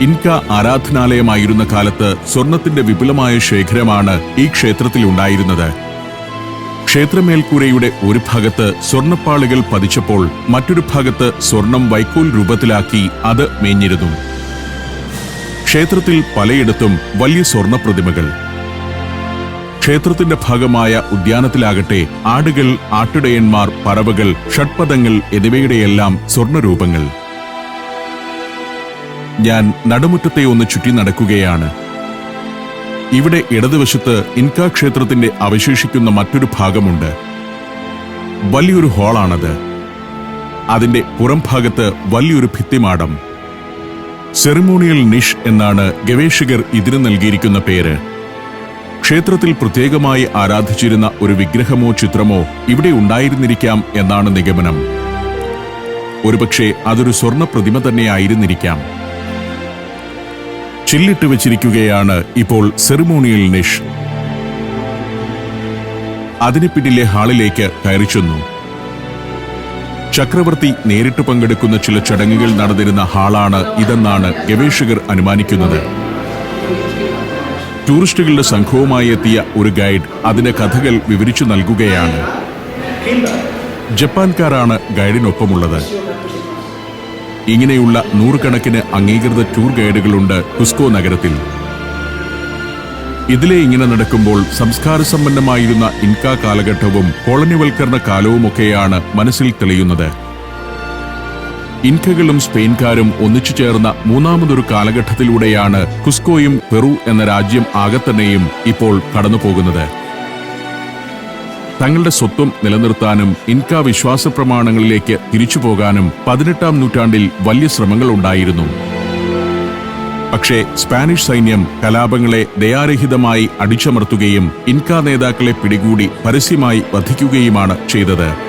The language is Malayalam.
ഇൻക ആരാധനാലയമായിരുന്ന കാലത്ത് സ്വർണത്തിന്റെ വിപുലമായ ശേഖരമാണ് ഈ ക്ഷേത്രത്തിൽ ഉണ്ടായിരുന്നത്. ക്ഷേത്രമേൽക്കൂരയുടെ ഒരു ഭാഗത്ത് സ്വർണപ്പാളികൾ പതിച്ചപ്പോൾ മറ്റൊരു ഭാഗത്ത് സ്വർണം വൈക്കോൽ രൂപത്തിലാക്കി അത് മേഞ്ഞിരുന്നു. ക്ഷേത്രത്തിൽ പലയിടത്തും വലിയ സ്വർണ പ്രതിമകൾ ക്ഷേത്രത്തിന്റെ ഭാഗമായ ഉദ്യാനത്തിലാകട്ടെ ആടുകൾ ആട്ടിടയന്മാർ പറവകൾ ഷഡ്പദങ്ങൾ എന്നിവയുടെയെല്ലാം സ്വർണരൂപങ്ങൾ. ഞാൻ നടുമുറ്റത്തെ ഒന്ന് ചുറ്റി നടക്കുകയാണ്. ഇവിടെ ഇടതുവശത്ത് ഇൻകാ ക്ഷേത്രത്തിന്റെ അവശേഷിക്കുന്ന മറ്റൊരു ഭാഗമുണ്ട്. വലിയൊരു ഹാളാണത്. അതിന്റെ പുറം ഭാഗത്ത് വലിയൊരു ഭിത്തിമാടം. സെറിമോണിയൽ നിഷ് എന്നാണ് ഗവേഷകർ ഇതിന് നൽകിയിരിക്കുന്ന പേര്. ക്ഷേത്രത്തിൽ പ്രത്യേകമായി ആരാധിച്ചിരുന്ന ഒരു വിഗ്രഹമോ ചിത്രമോ ഇവിടെ ഉണ്ടായിരുന്നിരിക്കാം എന്നാണ് നിഗമനം. ഒരുപക്ഷെ അതൊരു സ്വർണ പ്രതിമ തന്നെയായിരുന്നിരിക്കാം. ചില്ലിട്ട് വെച്ചിരിക്കുകയാണ് ഇപ്പോൾ സെറിമോണിയൽ നിഷ്. അതിന് പിന്നിലെ ഹാളിലേക്ക് കയറി ചെന്നു. ചക്രവർത്തി നേരിട്ട് പങ്കെടുക്കുന്ന ചില ചടങ്ങുകൾ നടന്നിരുന്ന ഹാളാണ് ഇതെന്നാണ് ഗവേഷകർ അനുമാനിക്കുന്നത്. ടൂറിസ്റ്റുകളുടെ സംഘവുമായി എത്തിയ ഒരു ഗൈഡ് അതിന്റെ കഥകൾ വിവരിച്ചു നൽകുകയാണ്. ജപ്പാൻകാരാണ് ഗൈഡിനൊപ്പമുള്ളത്. ഇങ്ങനെയുള്ള നൂറുകണക്കിന് അംഗീകൃത ടൂർ ഗൈഡുകളുണ്ട് കുസ്കോ നഗരത്തിൽ. ഇതിലെ ഇങ്ങനെ നടക്കുമ്പോൾ സംസ്കാര സമ്പന്നമായിരുന്ന ഇൻക കാലഘട്ടവും കോളനിവൽക്കരണ കാലവുമൊക്കെയാണ് മനസ്സിൽ തെളിയുന്നത്. ഇൻകകളും സ്പെയിൻകാരും ഒന്നിച്ചു ചേർന്ന മൂന്നാമതൊരു കാലഘട്ടത്തിലൂടെയാണ് കുസ്കോയും പെറു എന്ന രാജ്യം ആകത്തന്നെയും ഇപ്പോൾ കടന്നുപോകുന്നത്. തങ്ങളുടെ സ്വത്വം നിലനിർത്താനും ഇൻക വിശ്വാസ പ്രമാണങ്ങളിലേക്ക് തിരിച്ചു പോകാനും പതിനെട്ടാം നൂറ്റാണ്ടിൽ വലിയ ശ്രമങ്ങൾ ഉണ്ടായിരുന്നു പക്ഷേ സ്പാനിഷ് സൈന്യം കലാപങ്ങളെ ദയാരഹിതമായി അടിച്ചമർത്തുകയും ഇൻക നേതാക്കളെ പിടികൂടി പരസ്യമായി വധിക്കുകയുമാണ് ചെയ്തത്.